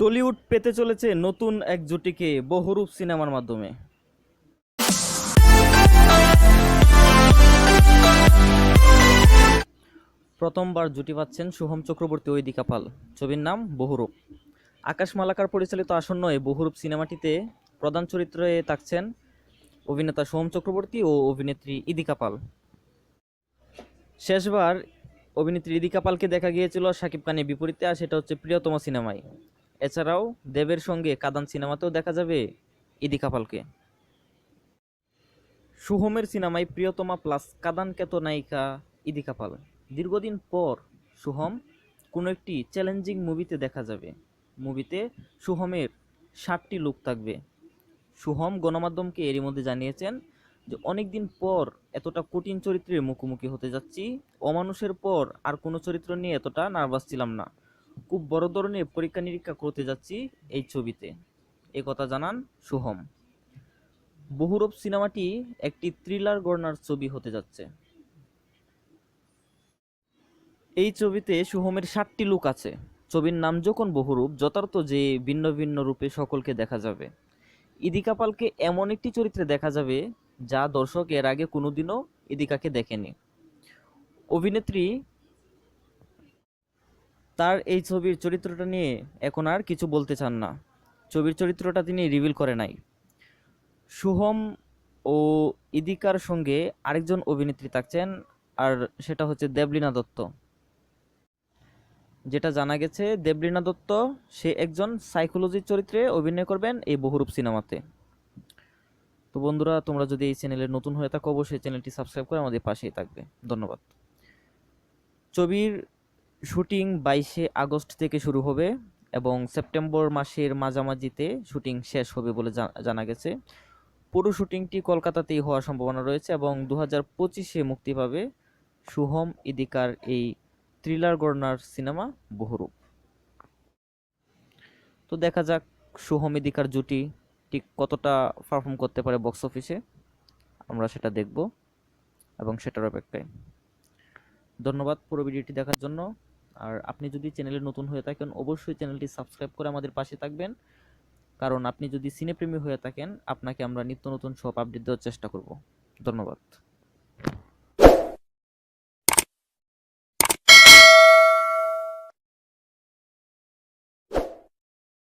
Tollywood পেতে চলেছে নতুন এক জুটিকে বহুরূপ সিনেমার মাধ্যমে। প্রথমবার জুটি পাচ্ছেন শুভম চক্রবর্তী ও ইদিকা পাল। ছবির নাম বহুরূপ। আকাশ মালাকার পরিচালিত আসন্ন এই বহুরূপ সিনেমাটিতে প্রধান চরিত্রে থাকছেন অভিনেতা সোহম চক্রবর্তী ও অভিনেত্রী ইদিকা পাল। শেষবার অভিনেত্রী ইদিকা পালকে দেখা গিয়েছিল শাকিব খানের বিপরীতে, আর সেটা হচ্ছে প্রিয়তম সিনেমায়। এছাড়াও দেবের সঙ্গে কাদান সিনেমাতেও দেখা যাবে ইদিকা পালকে সুহমের সিনেমায় প্রিয়তমা প্লাস কাদান খ্যাত নায়িকা ইদিকা পাল দীর্ঘদিন পর সুহম কোনো একটি চ্যালেঞ্জিং মুভিতে দেখা যাবে। মুভিতে সুহমের ষাটটি লুক থাকবে। সুহম গণমাধ্যমকে এরই মধ্যে জানিয়েছেন যে অনেক দিন পর এতটা কঠিন চরিত্রের মুখোমুখি হতে যাচ্ছি। অমানুষের পর আর কোনো চরিত্র নিয়ে এতটা নার্ভাস ছিলাম না। খুব বড় ধরনের পরীক্ষা নিরীক্ষা করতে যাচ্ছি এই ছবিতে। এ কথা জানান সুহম। বহুরূপ সিনেমাটি একটি থ্রিলার গড়নার ছবি হতে যাচ্ছে। এই ছবিতে সুহমের ষাটটি লুক আছে। ছবির নাম যখন বহুরূপ, যথার্থ যে ভিন্ন ভিন্ন রূপে সকলকে দেখা যাবে। ইদিকা পালকে এমন একটি চরিত্রে দেখা যাবে, যা দর্শক এর আগে কোনোদিনও ইদিকাকে দেখেনি। অভিনেত্রী তার এই ছবির চরিত্রটা নিয়ে এখন আর কিছু বলতে চান না। ছবির চরিত্রটা তিনি রিভিল করে নাই। শুভম ও ইদিকার সঙ্গে আরেকজন অভিনেত্রী থাকছেন, আর সেটা হচ্ছে দেবলীনা দত্ত। যেটা জানা গেছে, দেবলীনা দত্ত, সে একজন সাইকোলজির চরিত্রে অভিনয় করবেন এই বহুরূপ সিনেমাতে। তো বন্ধুরা, তোমরা যদি এই চ্যানেলে নতুন হয়ে থাকো, অবশ্যই চ্যানেলটি সাবস্ক্রাইব করে আমাদের পাশেই থাকবে। ধন্যবাদ। ছবির শুটিং বাইশে আগস্ট থেকে শুরু হবে এবং সেপ্টেম্বর মাসের মাঝামাঝিতে শুটিং শেষ হবে বলে জানা গেছে। পুরো শুটিংটি কলকাতাতেই হওয়ার সম্ভাবনা রয়েছে এবং দু হাজার পঁচিশে মুক্তি পাবে শুভম ইদিকার এই থ্রিলার গড়নার সিনেমা বহুরূপ। তো দেখা যাক শুভম ইদিকার জুটি ঠিক কতটা পারফর্ম করতে পারে বক্স অফিসে। আমরা সেটা দেখব এবং সেটার অপেক্ষায়। ধন্যবাদ পুরো ভিডিওটি দেখার জন্য। আর আপনি যদি চ্যানেলে নতুন হয়ে থাকেন, অবশ্যই চ্যানেলটি সাবস্ক্রাইব করে আমাদের পাশে থাকবেন। কারণ আপনি যদি সিনেপ্রেমী হয়ে থাকেন, আপনাকে আমরা নিত্য নতুন সব আপডেট দেওয়ার চেষ্টা করব। ধন্যবাদ।